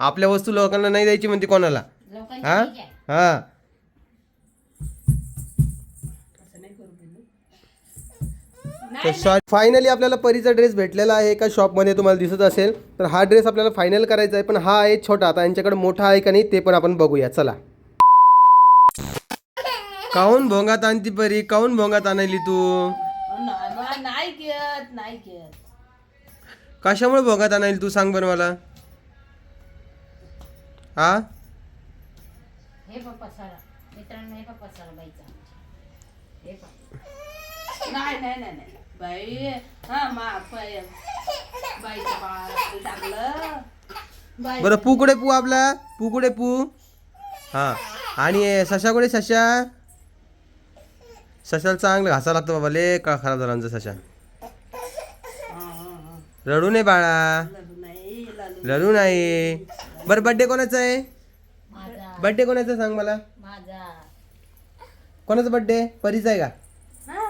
आपल्या वस्तू लोकांना नाही द्यायची म्हणते कोणाला. हा. हा. तर फायनली आपल्याला परीचा ड्रेस भेटलेला आहे एका शॉपमध्ये तुम्हाला दिसत असेल. तर हा ड्रेस आपल्याला फायनल करायचा आहे पण हा आहे छोटा. आता यांच्याकडे मोठा आहे का नाही ते पण आपण बघूया. चला. काऊन भोंगात आणती परी? काऊन भोंगात आणायली तू? नाही कशामुळे भोंगात आणायली तू? सांग बरं मला. हा? हे पप्पा सारा. मित्रांनो हे पप्पा सारा बाईचा. हे. नाही नाही नाही नाही. बाई हा मा बाईचं बाळ टाकलं बाई. बरं पू कुठे पू आपला? पू कुठे पू? हा. आणि सशा कुठे सशा? सशाला चांगलं घासा लागतं बाबा ले का खराब झाला आमचा सशा. हा, हा, हा. रडू नये बाळा. लालू नाही. लालू रडू नाही बरं बड्डे कोणाचा आहे? माझा. बड्डे कोणाचा सांग मला? माझा. कोणाचा बड्डे परीचा आहे का? हा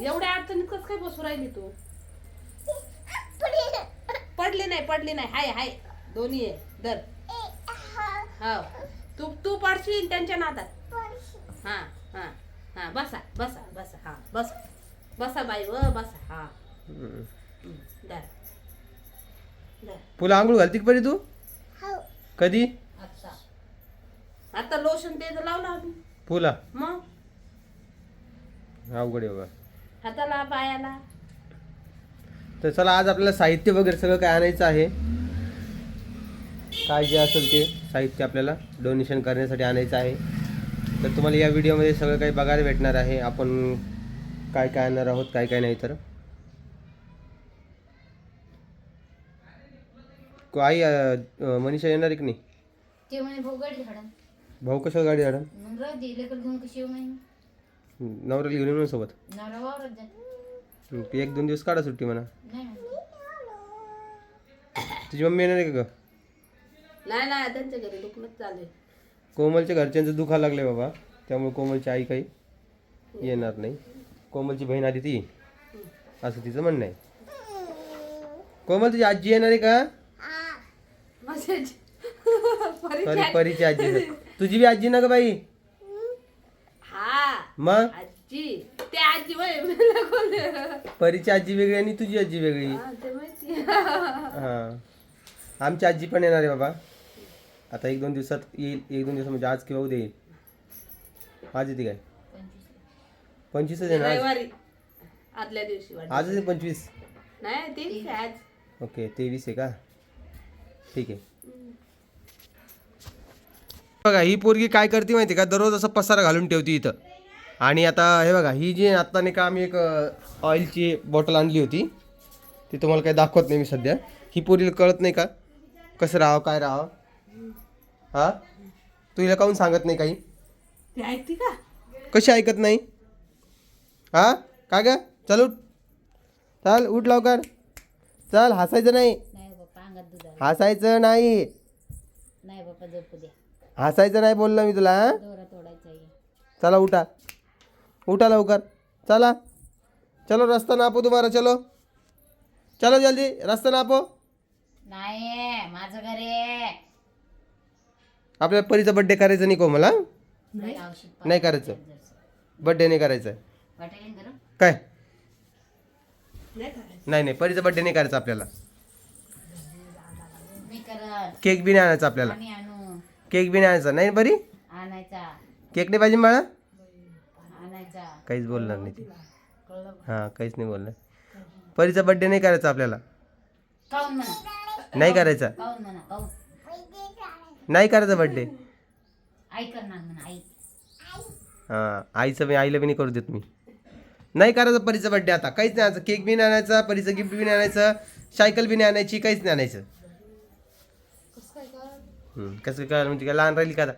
एवढ्या अडचणीत कसं काय बसू राहिली तू? पडली नाही पडली नाही. हाय हाय. दोन्ही आहे. दर हो. तू तू पडशील त्यांच्या नादात. हा हा हा. बसा बसा बसा. हा बस. बसा बाई व बसा हा हम्म, पुला आंघोळ घालती का परी तू कधी आता आता लोशन ते तर लावलं आम्ही पुला मग अवघड आहे बाबा हाताला पायाला तर चला आज आपल्याला साहित्य वगैरे सगळं काय आणायचं आहे काय जे असेल ते साहित्य आपल्याला डोनेशन करण्यासाठी आणायचं आहे तर तुम्हाला या व्हिडिओमध्ये सगळं काही बघायला भेटणार आहे आपण काय काय आणणार आहोत काय काय नाही तर? को- आई अं, मनीषा येणार आहे की नाही? ते म्हणे भाऊ गाडी झाडा भाऊ कशा गाडी झाडा मग राहू दे लेकर घेऊन कशी येऊ महिने नवऱ्याला घेऊन येऊन सोबत? नवरा वावरत जा. हं, ती एक दोन दिवस काढा सुट्टी म्हणा. नाही म्हणते. तुझी मम्मी येणार आहे का ग? नाही नाही त्यांच्या घरी दुखणंच चालू आहे. कोमलच्या घरच्यांचं दुखा लागले बाबा. त्यामुळे कोमलची आई काही येणार नाही. कोमलची बहीण आली ती. असं तिचं म्हणणं आहे. कोमल तुझी आजी येणार आहे का? सॉरी परीची आजी. तुझी बी आजी ना ग बाई? हा मग? परीची आजी वेगळी आणि तुझी आजी वेगळी. हा, हां. आमची आजी पण येणार आहे बाबा. आता एक दोन दिवसात येईल एक दोन दिवसात म्हणजे आज किंवा उद्या येईल. आज येते काय? पंचवीस. आहे ना रविवारी. आदल्या दिवशी आजच आहे पंचवीस? नाही आज. ओके तेवीस आहे का? ठीक आहे. बघा ही पोरगी काय करते माहिती का? दररोज असं पसारा घालून ठेवते इथं. आणि आता हे बघा ही जी आत्ता नाही का आम्ही एक ऑइलची बॉटल आणली होती. ती तुम्हाला काही दाखवत नाही मी सध्या. ही पोरीला कळत नाही का? कसं राहावं काय राहावं? हा? तू हिला काहून सांगत नाही काही? ते ऐकते का? कशी ऐकत नाही? हा? काय का चल उठ. चल उठ लवकर. चल हसायचं नाही. नाही बाप्पा अंगात दूध आलं. हसायचं नाही. नाही बाप्पा झोपू द्या हसायचं नाही बोललो मी तुला हं? दोरा तोडायचा आहे. चला उठा. उठा लवकर. चला. चलो रस्ता नापो तुम्हाला चलो. चलो जल्दी रस्ता नापो. नाही माझं घर आहे. आपल्या परीचा बड्डे करायचा नाही को मला नाही औषध नाही करायचं. बड्डे नाही करायचा. काय? नाही नाही नाही परीचा बड्डे नाही करायचा आपल्याला. केक बी नाही आणायचा आपल्याला. केक बी नाही आणायचा नाही बरी आणायचा. केक नाही पाहिजे आणायचा. काहीच बोलणार नाही ती. हां काहीच नाही बोलणार. परीचा बड्डे नाही करायचा आपल्याला. नाही करायचा. नाही करायचा बड्डे हां आईचं मी आईला बी नाही करू देत मी. नाही करायचं परीचा बड्डे आता. काहीच नाही आणायचं. केक बी नाही आणायचा परीचं गिफ्ट बी नाही आणायचं सायकल बी नाही आणायची काहीच नाही आणायचं. हं, कसं काय म्हणजे काय लहान राहील का आता?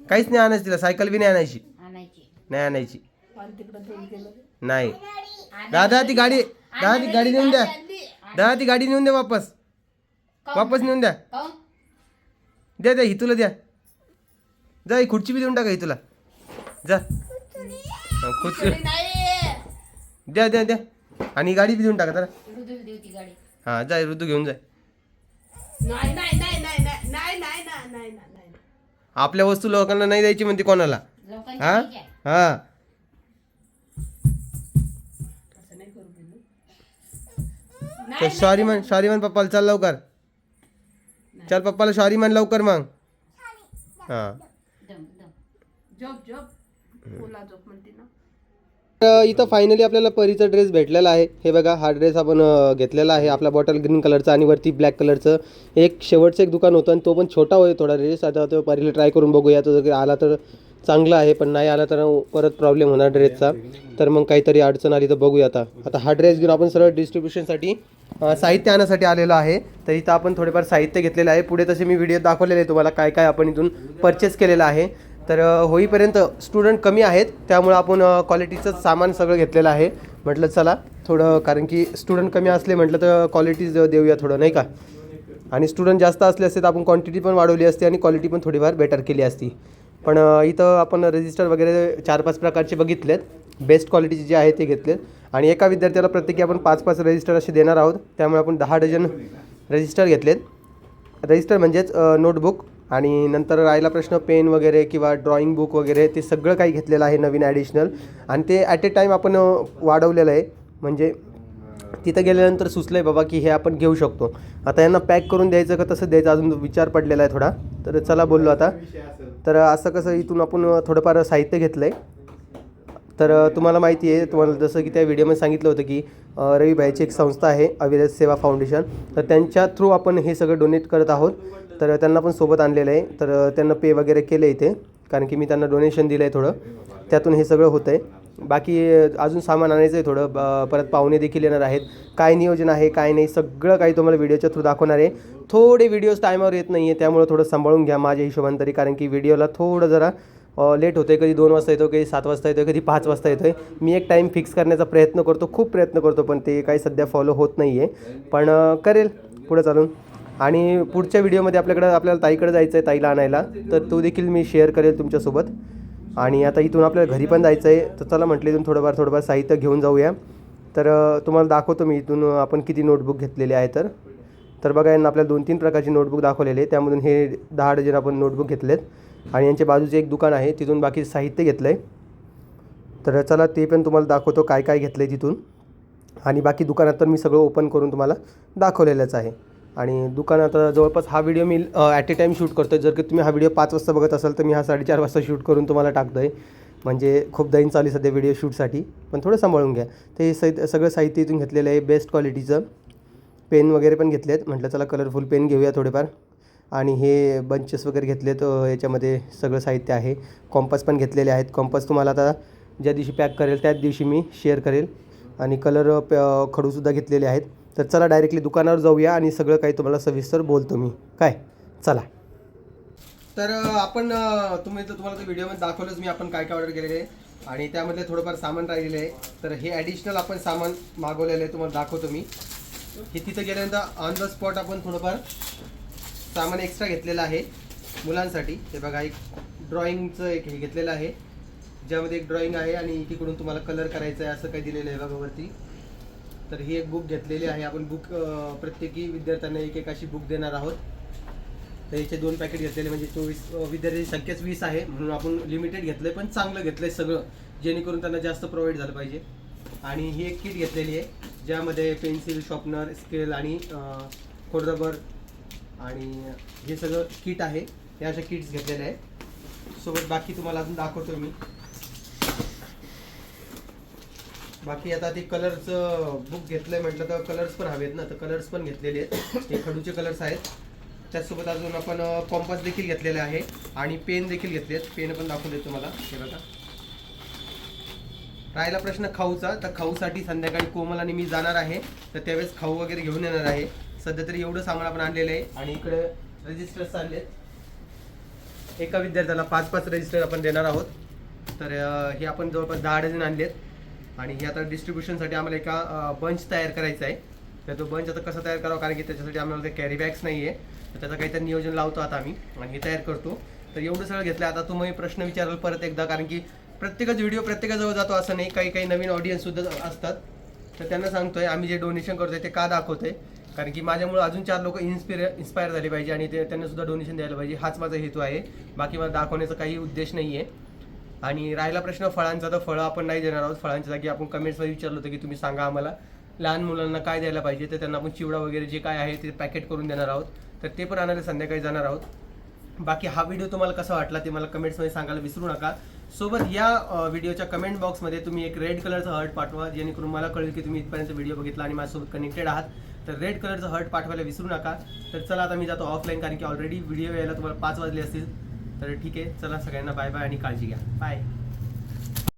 काहीच नाही आणायचं तिला सायकल बी नाही आणायची. आणायची. नाही आणायची. नाही. दादा ती गाडी दादा ती गाडी नेऊन द्या. दादा ती गाडी नेऊन द्या वापस. वापस नेऊन द्या. द्या द्या ही तुला द्या. जा ही खुर्ची बी देऊन टाका ही तुला जा खुर्ची नाही. द्या द्या द्या आणि गाडी बी देऊन टाका देऊ ती गाडी हां जाय ऋतू घेऊन जाय नाही नाही नाही नाही नाही नाही नाही नाही नाही नाही आपल्या वस्तू लोकांना नाही द्यायची म्हणते कोणाला लोकांची हा ठीक आहे हा असं नाही करू बिल्लू तर नाही सॉरी म्हण सॉरी म्हण पप्पाला चल लवकर चल पप्पाला सॉरी म्हण लवकर मग हां दम दम झोप झोप ओला झोप म्हणते ना तर इथं फायनली आपल्याला परीचा ड्रेस भेटलेला आहे. हे बघा हा ड्रेस आपण घेतलेला आहे. आपला बॉटल ग्रीन कलरचा आणि वरती ब्लॅक कलरचं एक शेवटचं एक दुकान होतं आणि तो पण छोटा होय थोडा ड्रेस आता तो परीला ट्राय करून बघूया. तो जर आला तर चांगला आहे पण नाही आला तर परत प्रॉब्लेम होणार ड्रेसचा तर मग काहीतरी अडचण आली तर बघूया आता. आता हा ड्रेस घेऊन आपण सरळ डिस्ट्रीब्युशनसाठी साहित्य आणण्यासाठी आलेलो आहे. तर इथं आपण थोडेफार साहित्य घेतलेलं आहे. पुढे तसे मी व्हिडिओ दाखवलेले आहे. तुम्हाला काय काय आपण इथून परचेस केलेलं आहे. तर होईपर्यंत स्टुडंट कमी आहेत त्यामुळं आपण क्वालिटीचं सामान सगळं घेतलेलं आहे. म्हटलं चला थोडं कारण की स्टुडंट कमी असले म्हटलं तर क्वालिटीज देऊया थोडं नाही का? आणि स्टुडंट जास्त असले असते तर आपण क्वांटिटी पण वाढवली असती आणि क्वालिटी पण थोडीफार बेटर केली असती. पण इथं आपण रजिस्टर वगैरे चार पाच प्रकारचे बघितलेत. बेस्ट क्वालिटीचे जे आहे ते घेतलेत. आणि एका विद्यार्थ्याला प्रत्येकी आपण पाच पाच रजिस्टर असे देणार आहोत. त्यामुळे आपण दहा डझन रजिस्टर घेतलेत. रजिस्टर म्हणजेच नोटबुक आणि नंतर राहिला प्रश्न पेन वगैरे किंवा ड्रॉइंग बुक वगैरे ते सगळं काही घेतलेलं आहे नवीन ॲडिशनल आणि ते ॲट ए टाईम आपण वाढवलेलं आहे. म्हणजे तिथं गेल्यानंतर सुचलं आहे बाबा की हे आपण घेऊ शकतो. आता यांना पॅक करून द्यायचं का तसं द्यायचं? अजून विचार पडलेला आहे थोडा. तर चला बोललो आता. तर असं कसं इथून आपण थोडंफार साहित्य घेतलं आहे तर तुम्हाला माहिती आहे तुम्हाला जसं की त्या व्हिडिओमध्ये सांगितलं होतं की अ, रवी भाईची एक संस्था आहे अविरत सेवा फाउंडेशन. तर त्यांच्या थ्रू आपण हे सगळं डोनेट करत आहोत. तर त्यांना पण सोबत आणलेलं आहे. तर त्यांना पे वगैरे केलं आहे इथे. कारण की मी त्यांना डोनेशन दिलं आहे थोडं. त्यातून हे सगळं होतं आहे बाकी अजून सामान आणायचं आहे थोडं. ब- परत पाहुणे देखील येणार आहेत. काय नियोजन आहे काय नाही सगळं काही तुम्हाला व्हिडिओच्या थ्रू दाखवणार आहे. थोडे व्हिडिओज टायमावर येत नाही आहे त्यामुळे थोडं सांभाळून घ्या माझ्या हिशोबाने तरी कारण की व्हिडिओला थोडं जरा लेट होतं आहे कधी दोन वाजता येतो कधी सात वाजता येतो कधी पाच वाजता येतो आहे मी एक टाईम फिक्स करण्याचा प्रयत्न करतो खूप प्रयत्न करतो पण ते काही सध्या फॉलो होत नाही आहे पण करेल. पुढं चालून. आणि पुढच्या व्हिडिओमध्ये आपल्याकडं आपल्याला ताईकडे जायचं आहे ताईला आणायला. तर तो देखील मी शेअर करेल तुमच्यासोबत. आणि आता इथून आपल्याला घरी पण जायचं आहे तर चला म्हटलं इथून थोडंफार थोडंफार साहित्य घेऊन जाऊया. तर तुम्हाला दाखवतो मी इथून आपण किती नोटबुक घेतलेले आहे तर. तर बघा यांना आपल्याला दोन तीन प्रकारची नोटबुक दाखवलेले आहे त्यामधून हे दहा डझन आपण नोटबुक घेतलेत. आणि यांच्या बाजूचे एक दुकान आहे. तिथून बाकी साहित्य घेतलं आहे तर चला ते पण तुम्हाला दाखवतो काय काय घेतलं आहे तिथून. आणि बाकी दुकानात तर मी सगळं ओपन करून तुम्हाला दाखवलेलंच आहे. आणि दुकानात आता जवळपास हा व्हिडिओ मी ॲट ए टाईम शूट करतो आहे जर की तुम्ही हा व्हिडिओ पाच वाजता बघत असाल तर मी हा साडेचार वाजता शूट करून तुम्हाला टाकतो आहे म्हणजे खूप दैन चालू आहे सध्या व्हिडिओ शूटसाठी. पण थोडं सांभाळून घ्या. ते सहित सगळं साहित्य इथून घेतलेलं आहे बेस्ट क्वालिटीचं पेन वगैरे पण घेतले आहेत म्हटलं चला कलरफुल पेन घेऊया थोडेफार. आणि हे बंचेस वगैरे घेतलेत आहेत याच्यामध्ये सगळं साहित्य आहे. कॉम्पस पण घेतलेले आहेत. कॉम्पस तुम्हाला आता ज्या दिवशी पॅक करेल त्याच दिवशी मी शेअर करेल. आणि कलर प खडूसुद्धा घेतलेले आहेत. तर चला डायरेक्टली दुकानावर जाऊया आणि सगळं काही तुम्हाला सविस्तर बोलतो मी. काय? चला. तर आपण तुम्ही तर तुम्हाला व्हिडिओमध्ये दाखवलंच मी आपण काय काय ऑर्डर केलेले आहे. आणि त्यामधले थोडंफार सामान राहिलेलं आहे. तर हे ॲडिशनल आपण सामान मागवलेलं आहे तुम्हाला दाखवतो मी. हे तिथं गेल्यानंतर ऑन द स्पॉट आपण थोडंफार सामान एक्स्ट्रा घेतलेलं आहे मुलांसाठी. हे बघा एक ड्रॉइंगचं एक हे घेतलेलं आहे. ज्यामध्ये एक ड्रॉइंग आहे आणि तिकडून तुम्हाला कलर करायचं आहे असं काही दिलेलं आहे बघा वरती. तर ही एक बुक घेतलेली आहे. आपण बुक प्रत्येकी विद्यार्थ्यांना एक एक अशी बुक देणार आहोत. तर याचे दोन पॅकेट घेतलेले म्हणजे चोवीस विद्यार्थ्यांची संख्याच वीस आहे. म्हणून आपण लिमिटेड घेतलंय पण चांगलं घेतलंय सगळं जेणेकरून त्यांना जास्त प्रोव्हाइड झालं पाहिजे. आणि ही एक किट घेतलेली आहे ज्यामध्ये पेन्सिल शॉर्पनर स्केल आणि खोडरबर आणि हे सगळं किट आहे. हे अशा किट्स घेतलेले आहे सोबत बाकी तुम्हाला अजून दाखवतो मी. बाकी आता ते कलरचं बुक घेतलंय म्हटलं तर कलर्स पण हवेत ना तर कलर्स पण घेतलेले आहेत. हे खडूचे कलर्स आहेत. त्याचसोबत अजून आपण कॉम्पस देखील घेतलेले आहे आणि पेन देखील घेतले आहेत. पेन पण दाखवले तुम्हाला. हे बघा. राहिला प्रश्न खाऊचा. तर खाऊसाठी संध्याकाळी कोमल आणि मी जाणार आहे. तर त्यावेळेस खाऊ वगैरे घेऊन येणार आहे. सध्या तरी एवढं सामान आपण आणलेलं आहे आणि इकडे रजिस्टर चाललेत. एका विद्यार्थ्याला पाच पाच रजिस्टर आपण देणार आहोत. तर हे आपण जवळपास दहा डझन आणलेत. आणि हे आता डिस्ट्रीब्युशनसाठी आम्हाला एका बंच तयार करायचा आहे. तर तो बंच आता कसा तयार करावा? कारण की त्याच्यासाठी आम्हाला ते कॅरी बॅग्स नाही आहे तर त्याचं काहीतरी नियोजन लावतो आता आम्ही आणि हे तयार करतो. तर एवढं सगळं घेतलं आता तुम्ही प्रश्न विचाराल परत एकदा कारण की प्रत्येकच व्हिडिओ प्रत्येकाजवळ जातो असं नाही. काही काही नवीन ऑडियन्ससुद्धा असतात. तर त्यांना सांगतोय आम्ही जे डोनेशन करतोय ते का दाखवतोय? कारण की माझ्यामुळे अजून चार लोक इन्स्पिर इन्स्पायर झाले पाहिजे आणि ते त्यांना सुद्धा डोनेशन द्यायला पाहिजे. हाच माझा हेतू आहे. बाकी मला दाखवण्याचा काही उद्देश नाही आहे आणि राहिला प्रश्न फळांचा तर फळं आपण नाही देणार आहोत. फळांच्या जागी आपण कमेंट्समध्ये विचारलं होतं की तुम्ही सांगा आम्हाला लहान मुलांना काय द्यायला पाहिजे तर त्यांना आपण चिवडा वगैरे जे काय आहे ते पॅकेट करून देणार आहोत. तर ते पण आणायला संध्याकाळी जाणार आहोत. बाकी हा व्हिडिओ तुम्हाला कसा वाटला ते मला कमेंट्समध्ये सांगायला विसरू नका. सोबत या व्हिडिओच्या कमेंट बॉक्समध्ये तुम्ही एक रेड कलरचा हर्ट पाठवा जेणेकरून मला कळेल की तुम्ही इथपर्यंत व्हिडिओ बघितला आणि माझ्यासोबत कनेक्टेड आहात. तर रेड कलरचा हर्ट पाठवायला विसरू नका. तर चला आता मी जातो ऑफलाईन कारण की ऑलरेडी व्हिडिओ यायला तुम्हाला पाच वाजले असतील. तर ठीक आहे चला सगळ्यांना बाय बाय आणि काळजी घ्या. बाय